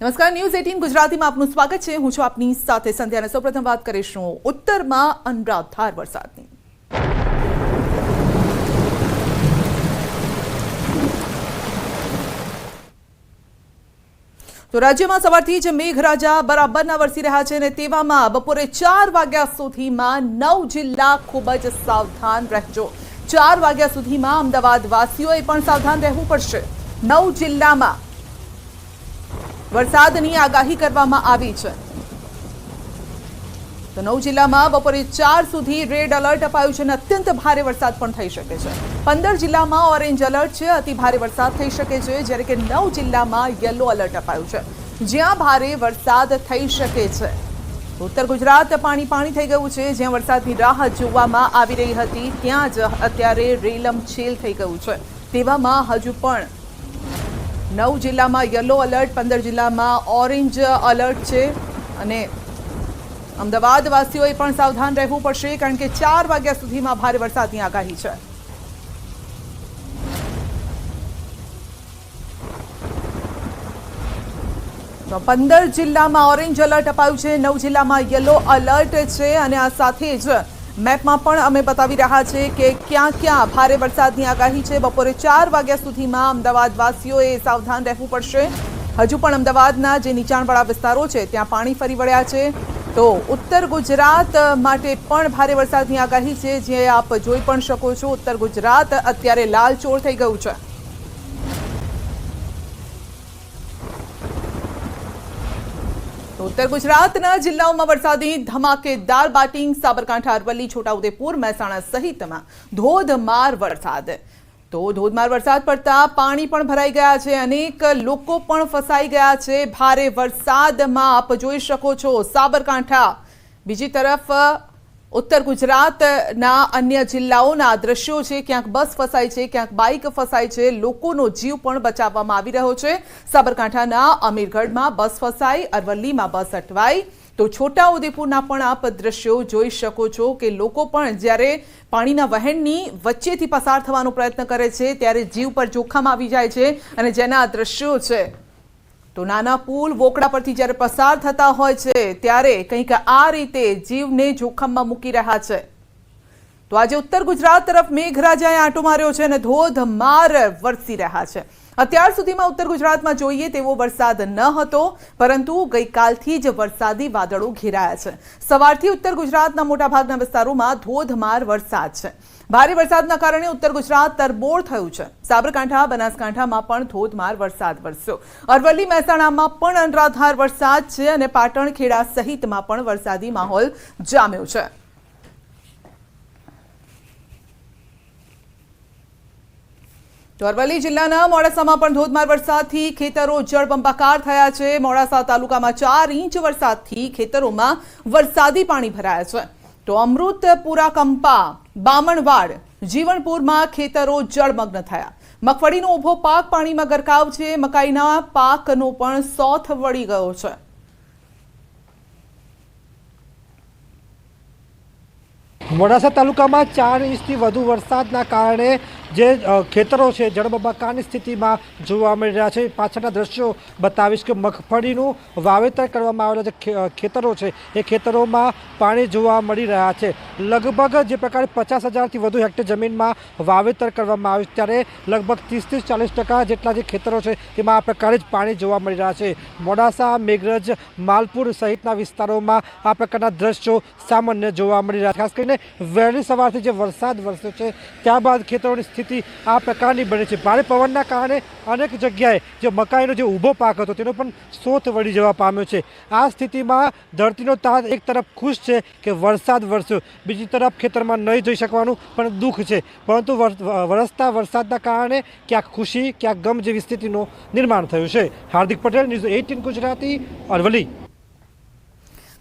નમસ્કાર news eighteen ગુજરાતીમાં આપનું સ્વાગત છે. હું છું આપની સાથે સંધ્યા અને સૌપ્રથમ વાત કરીશું ઉત્તરમાં અનરાધાર વરસાદની. તો રાજ્યમાં સવારથી જ મેઘરાજા બરાબરના વરસી રહ્યા છે અને તેવામાં બપોરે ચાર વાગ્યા સુધીમાં નવ જિલ્લા ખૂબ જ સાવધાન રહેજો. ચાર વાગ્યા સુધીમાં અમદાવાદ વાસીઓએ પણ સાવધાન રહેવું પડશે. નવ જિલ્લામાં વરસાદની આગાહી કરવામાં આવી છે. તો નવ જિલ્લામાં બપોરે ચાર સુધી રેડ એલર્ટ અપાયું છે અને અત્યંત ભારે વરસાદ પણ થઈ શકે છે. પંદર જિલ્લામાં ઓરેન્જ એલર્ટ છે, અતિ ભારે વરસાદ થઈ શકે છે, જ્યારે કે નવ જિલ્લામાં યલો એલર્ટ અપાયું છે. જ્યાં ભારે વરસાદ થઈ શકે છે. ઉત્તર ગુજરાત પાણી પાણી થઈ ગયું છે. જ્યાં વરસાદની રાહ જોવામાં આવી રહી હતી, ત્યાં જ અત્યારે રેલમ છેલ થઈ ગયું છે. તેવામાં હજુ પણ નવ જિલ્લામાં યલો અલર્ટ પંદર જિલ્લામાં ઓરેન્જ અલર્ટ છે. અને અમદાવાદવાસીઓએ પણ સાવધાન રહેવું પડશે, કારણ કે ચાર વાગ્યા સુધીમાં ભારે વરસાદની આગાહી છે. તો પંદર જિલ્લામાં ઓરેન્જ અલર્ટ અપાયું છે, નવ જિલ્લામાં યલો અલર્ટ છે, અને આ સાથે જ મેપમાં પણ અમે બતાવી રહ્યા છે કે ક્યાં ક્યાં ભારે વરસાદની આગાહી છે. બપોરે ચાર વાગ્યા સુધીમાં અમદાવાદવાસીઓએ સાવધાન રહેવું પડશે. હજુ પણ અમદાવાદના જે નીચાણવાળા વિસ્તારો છે, ત્યાં પાણી ફરી વળ્યા છે. તો ઉત્તર ગુજરાત માટે પણ ભારે વરસાદની આગાહી છે. જે આપ જોઈ પણ શકો છો, ઉત્તર ગુજરાત અત્યારે લાલચોળ થઈ ગયું છે. તો ઉત્તર ગુજરાતના જિલ્લાઓમાં વરસાદી ધમાકેદાર બાટિંગ, સાબરકાંઠા, અરવલ્લી, છોટાઉદેપુર, મહેસાણા સહિતમાં ધોધમાર વરસાદ. તો ધોધમાર વરસાદ પડતા પાણી પણ ભરાઈ ગયા છે. અનેક લોકો પણ ફસાઈ ગયા છે. ભારે વરસાદમાં આપ જોઈ શકો છો સાબરકાંઠા. બીજી તરફ ઉત્તર ગુજરાતના અન્ય જિલ્લાઓના દ્રશ્યો છે. ક્યાંક બસ ફસાય છે, ક્યાંક બાઇક ફસાય છે. લોકોનો જીવ પણ બચાવવામાં આવી રહ્યો છે. સાબરકાંઠાના અમીરગઢમાં બસ ફસાઈ, અરવલ્લીમાં બસ અટવાઈ. તો છોટાઉદેપુરના પણ આપ દ્રશ્યો જોઈ શકો છો કે લોકો પણ જ્યારે પાણીના વહેણની વચ્ચેથી પસાર થવાનો પ્રયત્ન કરે છે, ત્યારે જીવ પર જોખમ આવી જાય છે અને જેના આ દ્રશ્યો છે. તો નાના પુલ વોકડા પરથી જ્યારે પસાર થતા હોય છે, ત્યારે કંઈક આ રીતે જીવને જોખમમાં મૂકી રહ્યા છે. તો આજે ઉત્તર ગુજરાત તરફ મેઘરાજાએ આંટો માર્યો છે અને ધોધમાર વરસી રહ્યા છે. અત્યાર સુધીમાં ઉત્તર ગુજરાતમાં જોઈએ તેવો વરસાદ ન હતો, પરંતુ ગઈકાલથી જ વરસાદી વાદળો ઘેરાયા છે. સવારથી ઉત્તર ગુજરાતના મોટાભાગના વિસ્તારોમાં ધોધમાર વરસાદ છે. ભારે વરસાદના કારણે ઉત્તર ગુજરાત તરબોળ થયું છે. સાબરકાંઠા, બનાસકાંઠામાં પણ ધોધમાર વરસાદ વરસ્યો. અરવલ્લી, મહેસાણામાં પણ અનરાધાર વરસાદ છે અને પાટણ ખેડા સહિતમાં પણ વરસાદી માહોલ જામ્યો છે. અરવલ્લી જિલ્લાના મોડાસામાં પણ ધોધમાર વરસાદથી ખેતરો જળબંબાકાર થયા છે. મોડાસા તાલુકામાં ચાર ઇંચ વરસાદથી ખેતરોમાં વરસાદી પાણી ભરાયા છે. તો અમૃતપુરા કંપા, બામણવાડ, જીવણપુરમાં ખેતરો જળમગ્ન થયા. મગફળીનો ઊભો પાક પાણીમાં ગરકાવ છે. મકાઈના પાકનો પણ સોથ વળી ગયો છે. મોડાસા તાલુકામાં ચાર ઇંચથી વધુ વરસાદના કારણે જે ખેતરો છે જળબંબાકારની સ્થિતિમાં જોવા મળી રહ્યા છે. પાછળના દ્રશ્યો બતાવીશ કે મગફળીનું વાવેતર કરવામાં આવેલા જે ખેતરો છે, એ ખેતરોમાં પાણી જોવા મળી રહ્યા છે. લગભગ જે પ્રકારે પચાસ હજારથી વધુ હેક્ટર જમીનમાં વાવેતર કરવામાં આવ્યું ત્યારે લગભગ ત્રીસથી ચાલીસ ટકા જેટલા જે ખેતરો છે, તેમાં આ પ્રકારે જ પાણી જોવા મળી રહ્યા છે. મોડાસા, મેઘરજ, માલપુર સહિતના વિસ્તારોમાં આ પ્રકારના દ્રશ્યો સામાન્ય જોવા મળી રહ્યા છે. ખાસ કરીને વહેલી સવારથી જે વરસાદ વરસ્યો છે, ત્યારબાદ ખેતરોની સ્થિતિ આ પ્રકારની બને છે. ભારે પવનના કારણે અનેક જગ્યાએ જે મકાઈનો જે ઊભો પાક હતો તેનો પણ સોથ વળી જવા પામ્યો છે. આ સ્થિતિમાં ધરતીનો તાજ એક તરફ ખુશ છે કે વરસાદ વરસ્યો. બીજી તરફ ખેતરમાં નહીં જઈ શકવાનું પણ દુઃખ છે. પરંતુ વર- વરસતા વરસાદના કારણે ક્યાંક ખુશી, ક્યાંક ગમ જેવી સ્થિતિનું નિર્માણ થયું છે. Hardik Patel, news eighteen Gujarati, Aravalli.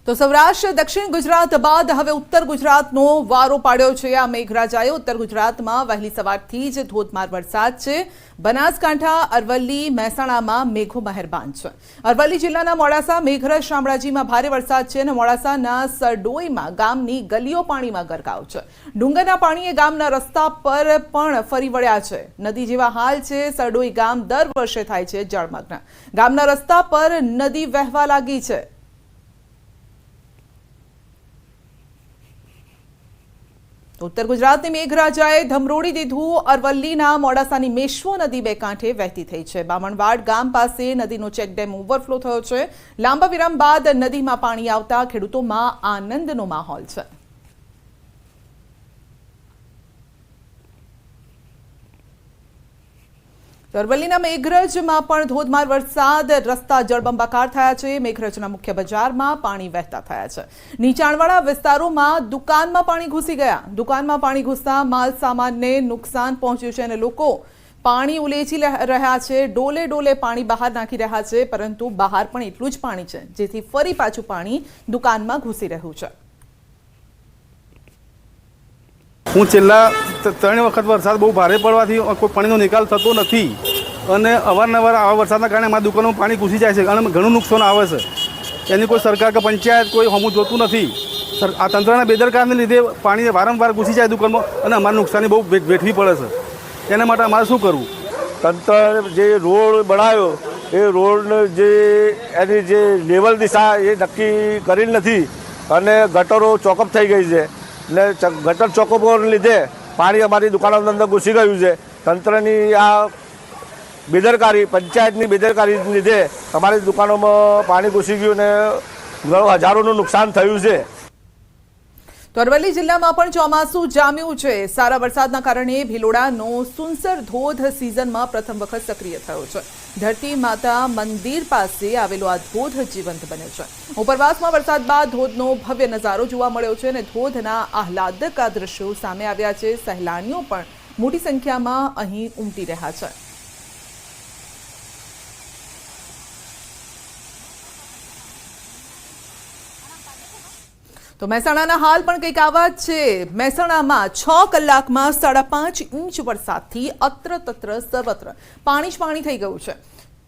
તો સૌરાષ્ટ્ર, દક્ષિણ ગુજરાત બાદ હવે ઉત્તર ગુજરાતનો વારો પાડ્યો છે. આ મેઘરાજાએ ઉત્તર ગુજરાતમાં વહેલી સવારથી જ ધોધમાર વરસાદ છે. બનાસકાંઠા, અરવલ્લી, મહેસાણામાં મેઘો મહેરબાન છે. અરવલ્લી જિલ્લાના મોડાસા, મેઘરજ, શામળાજીમાં ભારે વરસાદ છે અને મોડાસાના સરડોઈમાં ગામની ગલીઓ પાણીમાં ગરકાવ છે. ડુંગરના પાણીએ ગામના રસ્તા પર પણ ફરી વળ્યા છે. નદી જેવા હાલ છે. સરડોઈ ગામ દર વર્ષે થાય છે જળમગ્ન. ગામના રસ્તા પર નદી વહેવા લાગી છે. ઉત્તર ગુજરાતની મેઘરાજાએ ધમરોડી દીધું અરવલ્લીના મોડાસાની મેશ્વો નદી બે કાંઠે વહેતી થઈ છે. બામણવાડ ગામ પાસે નદીનો ચેકડેમ ઓવરફ્લો થયો છે. લાંબા વિરામ બાદ નદીમાં પાણી આવતા ખેડૂતોમાં આનંદનો માહોલ છે. તો અરવલ્લીના મેઘરજમાં પણ ધોધમાર વરસાદ, રસ્તા જળબંબાકાર થયા છે. મેઘરજના મુખ્ય બજારમાં પાણી વહેતા થયા છે. નીચાણવાળા વિસ્તારોમાં દુકાનમાં પાણી ઘૂસી ગયા. દુકાનમાં પાણી ઘૂસતા માલ સામાનને નુકસાન પહોંચ્યું છે અને લોકો પાણી ઉલેચી રહ્યા છે. ડોલે ડોલે પાણી બહાર નાખી રહ્યા છે, પરંતુ બહાર પણ એટલું જ પાણી છે, જેથી ફરી પાછું પાણી દુકાનમાં ઘૂસી રહ્યું છે. હું છેલ્લા ત્રણ વખત વરસાદ બહુ ભારે પડવાથી કોઈ પાણીનો નિકાલ થતો નથી. અને અવારનવાર આવા વરસાદના કારણે મારા દુકાનોમાં પાણી ઘૂસી જાય છે અને ઘણું નુકસાન આવે છે. એની કોઈ સરકાર કે પંચાયત કોઈ હમું જોતું નથી. આ તંત્રના બેદરકારને લીધે પાણી વારંવાર ઘૂસી જાય દુકાનમાં અને અમારે નુકસાની બહુ વેઠવી પડે છે. એના માટે અમારે શું કરવું? તંત્ર જે રોડ બનાવ્યો, એ રોડ જે, એની જે લેવલ દિશા એ નક્કી કરેલ નથી. અને ગટરો ચોકઅપ થઈ ગઈ છે. ચ- ગટર ચોકઅપોને લીધે પાણી અમારી દુકાનોની અંદર ઘૂસી ગયું છે. તંત્રની આ બેદરકારી, પંચાયતની બેદરકારીને લીધે અમારી દુકાનોમાં પાણી ઘૂસી ગયું ને હજારોનું નુકસાન થયું છે. તો અરવલ્લી જિલ્લામાં પણ ચોમાસું જામ્યું છે. સારા વરસાદના કારણે ભિલોડાનો સુનસર ધોધ સિઝનમાં પ્રથમ વખત સક્રિય થયો છે. ધરતી માતા મંદિર પાસે આવેલો આ ધોધ જીવંત બન્યો છે. ઉપરવાસમાં વરસાદ બાદ ધોધનો ભવ્ય નજારો જોવા મળ્યો છે અને ધોધના આહલાદક આ દ્રશ્યો સામે આવ્યા છે. સહેલાણીઓ પણ મોટી સંખ્યામાં અહીં ઉમટી રહ્યા છે. તો મહેસાણાના હાલ પણ કંઈક આવા જ છે. મહેસાણામાં છ કલાકમાં સાડા પાંચ ઇંચ વરસાદથી અત્ર તત્ર સર્વત્ર પાણી જ પાણી થઈ ગયું છે.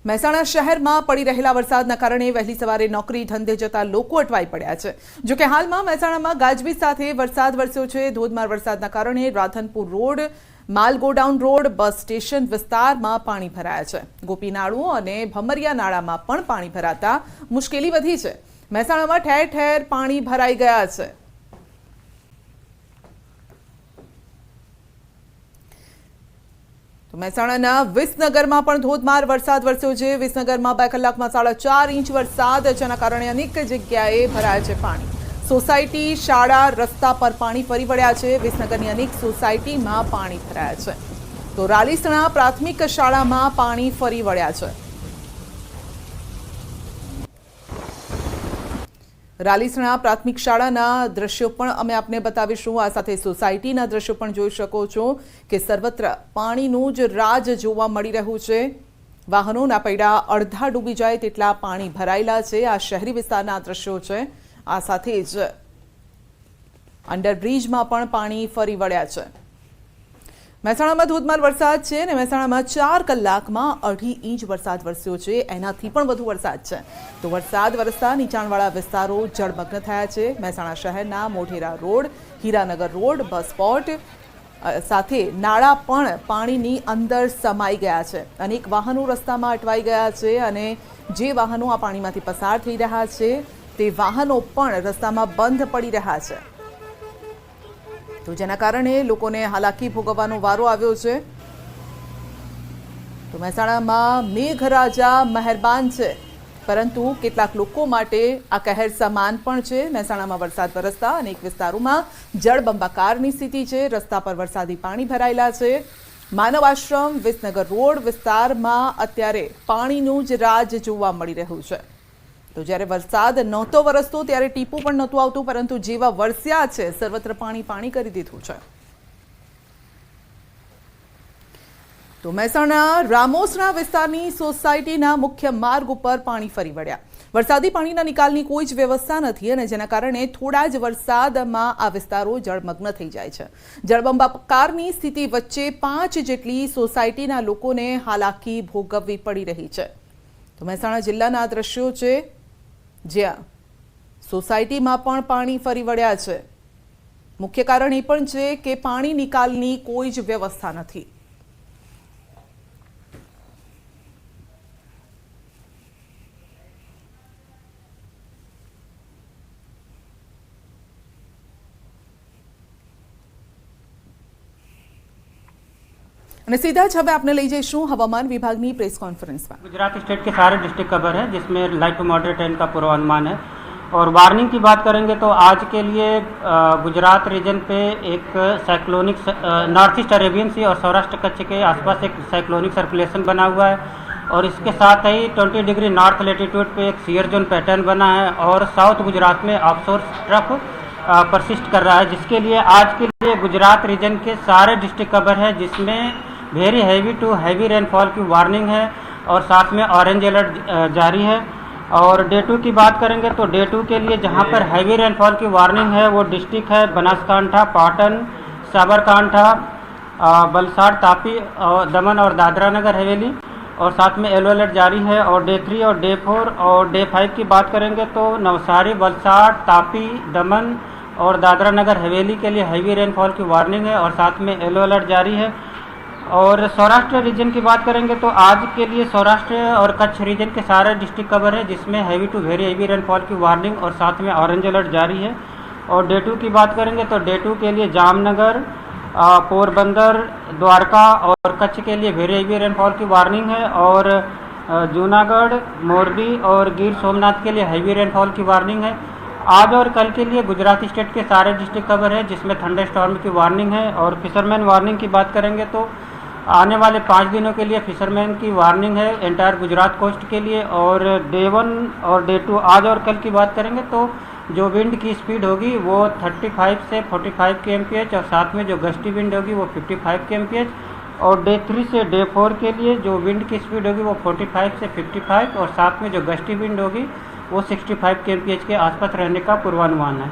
મહેસાણા શહેરમાં પડી રહેલા વરસાદના કારણે વહેલી સવારે નોકરી ધંધે જતા લોકો અટવાઈ પડ્યા છે. જો કે હાલમાં મહેસાણામાં ગાજવીજ સાથે વરસાદ વરસ્યો છે. ધોધમાર વરસાદના કારણે રાધનપુર રોડ માલ ગોડાઉન રોડ, બસ સ્ટેશન વિસ્તારમાં પાણી ભરાયા છે. ગોપીનાળુ અને ભમરિયા નાળામાં પણ પાણી ભરાતા મુશ્કેલી વધી છે. મહેસાણામાં ઠેર ઠેર પાણી ભરાઈ ગયા છે. મહેસાણાના વિસનગરમાં પણ ધોધમાર વરસાદ વરસ્યો છે. વિસનગરમાં બે કલાકમાં સાડા ચાર ઇંચ વરસાદ, જેના કારણે અનેક જગ્યાએ ભરાયા છે પાણી. સોસાયટી, શાળા, રસ્તા પર પાણી ફરી વળ્યા છે. વિસનગરની અનેક સોસાયટીમાં પાણી ભરાયા છે. તો રાલીસણા પ્રાથમિક શાળામાં પાણી ફરી વળ્યા છે. રાલીસણા પ્રાથમિક શાળાના દ્રશ્યો પણ અમે આપને બતાવીશું. આ સાથે સોસાયટીના દ્રશ્યો પણ જોઈ શકો છો કે સર્વત્ર પાણીનું જ રાજ જોવા મળી રહ્યું છે. વાહનોના પૈડા અડધા ડૂબી જાય તેટલા પાણી ભરાયેલા છે. આ શહેરી વિસ્તારના દ્રશ્યો છે. આ સાથે જ અંડરબ્રિજમાં પણ પાણી ફરી વળ્યા છે. મહેસાણામાં ધોધમાર વરસાદ છે અને મહેસાણામાં ચાર કલાકમાં અઢી ઇંચ વરસાદ વરસ્યો છે. એનાથી પણ વધુ વરસાદ છે. તો વરસાદ વરસતા નીચાણવાળા વિસ્તારો જળમગ્ન થયા છે. મહેસાણા શહેરના Modhera road, Hiranagar road, bus spot સાથે નાળા પણ પાણીની અંદર સમાઈ ગયા છે. અનેક વાહનો રસ્તામાં અટવાઈ ગયા છે અને જે વાહનો આ પાણીમાંથી પસાર થઈ રહ્યા છે, તે વાહનો પણ રસ્તામાં બંધ પડી રહ્યા છે. તો જેના કારણે લોકોને હાલાકી ભોગવવાનો વારો આવ્યો છે. તો મહેસાણામાં મેઘરાજા મહેરબાન છે. પરંતુ કેટલાક લોકો માટે આ કહેર સમાન પણ છે. મહેસાણામાં વરસાદ વરસતા અનેક વિસ્તારોમાં જળબંબાકારની સ્થિતિ છે. રસ્તા પર વરસાદી પાણી ભરાયેલા છે. માનવ આશ્રમ, વિસનગર રોડ વિસ્તારમાં અત્યારે પાણીનું જ રાજ જોવા મળી રહ્યું છે. તો જ્યારે વરસાદ નહોતો વરસતો ત્યારે ટીપું પણ નહોતું આવતું, પરંતુ જેવા વરસ્યા છે, સર્વત્ર પાણી પાણી કરી દીધું છે. તો મહેસાણા રામોસના વિસ્તારની સોસાયટીના મુખ્ય માર્ગ ઉપર પાણી ફરી વળ્યા. વરસાદી પાણીના નિકાલની કોઈ જ વ્યવસ્થા નથી અને જેના કારણે થોડા જ વરસાદમાં આ વિસ્તારો જળમગ્ન થઈ જાય છે. જળબંબાકારની સ્થિતિ વચ્ચે પાંચ જેટલી સોસાયટીના લોકોને હાલાકી ભોગવવી પડી રહી છે. તો મહેસાણા જિલ્લાના આ દ્રશ્યો છે. જ્યાં સોસાયટીમાં પણ પાણી ફરી વળ્યા છે. મુખ્ય કારણ એ પણ છે કે પાણી નિકાલની કોઈ જ વ્યવસ્થા નથી. અને સીધા જ હવે આપણે લઈ જઈશું હવામાન વિભાગની પ્રેસ કોન્ફરન્સમાં गुजरात स्टेट के सारे डिस्ट्रिक्ट कवर है जिसमें लाइट टू मॉडरेट रेन का पूर्वानुमान है और वार्निंग की बात करेंगे तो आज के लिए अ, गुजरात रीजन पे एक cyclonic north east Arabian sea और सौराष्ट्र कच्छ के आसपास एक साइक्लोनिक सर्कुलेशन बना हुआ है और इसके साथ ही 20 डिग्री नॉर्थ लेटीट्यूड पे एक सियर जोन पैटर्न बना है और साउथ गुजरात में ऑफशोर ट्रफ परसिस्ट कर रहा है जिसके लिए आज के लिए गुजरात रीजन के सारे डिस्ट्रिक्ट कवर है जिसमें very heavy to heavy rainfall की वार्निंग है और साथ में ऑरेंज अलर्ट जारी है। और डे टू की बात करेंगे तो डे टू के लिए जहाँ पर हैवी रेनफॉल की वार्निंग है, वो डिस्ट्रिक्ट है बनासकांठा, पाटन, साबरकांठा बलसाड़, तापी और दमन और दादरा नगर हवेली। और साथ में येलो अलर्ट जारी है और डे थ्री और डे फोर और डे फाइव की बात करेंगे तो नवसारी, बलसाड़, तापी, दमन और दादरा नगर हवेली के लिए हैवी रेनफॉल की वार्निंग है और साथ में येलो अलर्ट जारी है। और सौराष्ट्र रीजन की बात करेंगे तो आज के लिए सौराष्ट्र और कच्छ रीजन के सारे डिस्ट्रिक्ट कवर है, जिसमें heavy to very heavy rainfall की वार्निंग और साथ में ऑरेंज अलर्ट जारी है। और डे टू की बात करेंगे तो डे टू के लिए जामनगर पोरबंदर, द्वारका और कच्छ के लिए वेरी हैवी रेनफॉल की वार्निंग है। और जूनागढ़, मोरबी और गिर सोमनाथ के लिए हैवी रेनफॉल की वार्निंग है। आज और कल के लिए गुजरात स्टेट के सारे डिस्ट्रिक्ट कवर है, जिसमें थंडर स्टॉर्म की वार्निंग है। और फिशरमैन वार्निंग की बात करेंगे तो आने वाले पाँच दिनों के लिए फिशरमैन की वार्निंग है एंटायर गुजरात कोस्ट के लिए और डे वन और डे टू आज और कल की बात करेंगे तो जो विंड की स्पीड होगी वो 35 से 45 के एम पी एच और साथ में जो गस्टी विंड होगी वो 55 के एम पी एच और डे थ्री से डे फोर के लिए जो विंड की स्पीड होगी वो 45 से 55 और साथ में जो गस्टी विंड होगी वो 65 के एम पी एच के आसपास रहने का पूर्वानुमान है।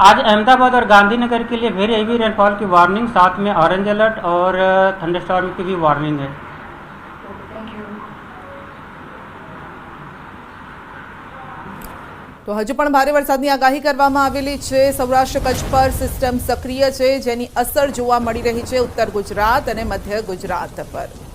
आज अहमदाबाद और गांधीनगर के लिए वेरी हेवी रेनफॉल की वार्निंग साथ में ऑरेंज अलर्ट और थंडरस्टॉर्म की भी वार्निंग है તો હજુ પણ ભારે વરસાદની આગાહી કરવામાં આવેલી છે સૌરાષ્ટ્ર કચ્છ પર સિસ્ટમ સક્રિય છે જેની અસર જોવા મળી રહી છે ઉત્તર ગુજરાત અને મધ્ય ગુજરાત પર તો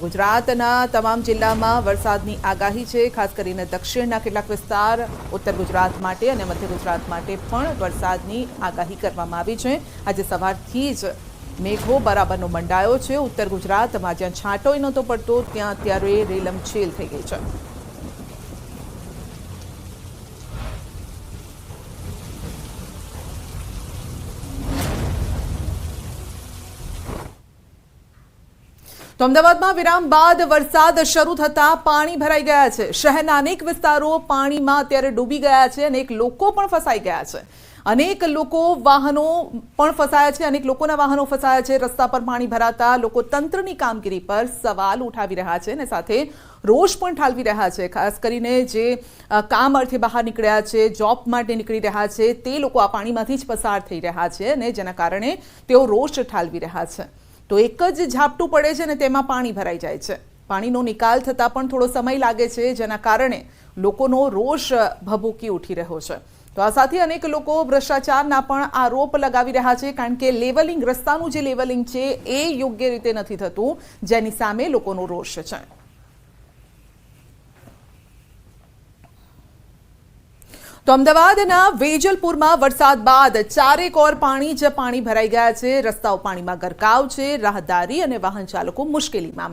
ગુજરાતના તમામ જિલ્લામાં વરસાદની આગાહી છે. ખાસ કરીને દક્ષિણના કેટલાક વિસ્તાર, ઉત્તર ગુજરાત માટે અને મધ્ય ગુજરાત માટે પણ વરસાદની આગાહી કરવામાં આવી છે. આજે સવારથી જ મેઘો બરાબરનો મંડાયો છે. ઉત્તર ગુજરાતમાં જ્યાં છાંટોય નહોતો પડતો, ત્યાં અત્યારે રેલમછેલ થઈ ગઈ છે. તો અમદાવાદમાં વિરામ બાદ વરસાદ શરૂ થતા પાણી ભરાઈ ગયા છે. શહેરના અનેક વિસ્તારો પાણીમાં અત્યારે ડૂબી ગયા છે અનેક લોકો પણ ફસાઈ ગયા છે. અનેક લોકો વાહનો પણ ફસાયા છે, અનેક લોકોના વાહનો ફસાયા છે. રસ્તા પર પાણી ભરાતા લોકો તંત્રની કામગીરી પર સવાલ ઉઠાવી રહ્યા છે અને સાથે રોષ પણ ઠાલવી રહ્યા છે. ખાસ કરીને જે કામ અર્થે બહાર નીકળ્યા છે, જોબ માટે નીકળી રહ્યા છે, તે લોકો આ પાણીમાંથી જ પસાર થઈ રહ્યા છે અને જેના કારણે તેઓ રોષ ઠાલવી રહ્યા છે. તો એક જ ઝાપટું પડે છે ને તેમાં પાણી ભરાઈ જાય છે. પાણીનો નિકાલ થતાં પણ થોડો સમય લાગે છે, જેના કારણે લોકોનો રોષ ભભૂકી ઉઠી રહ્યો છે. તો આ સાથે અનેક લોકો ભ્રષ્ટાચારના પણ આરોપ લગાવી રહ્યા છે, કારણ કે લેવલિંગ, રસ્તાનું જે લેવલિંગ છે, એ યોગ્ય રીતે નથી થતું, જેની સામે લોકોનો રોષ છે. તો અમદાવાદના વેજલપુરમાં વરસાદ બાદ ચારેક ઓર પાણી જ પાણી ભરાઈ ગયા છે. રસ્તાઓ પાણીમાં ગરકાવ છે. રાહદારી અને વાહન ચાલકો મુશ્કેલીમાં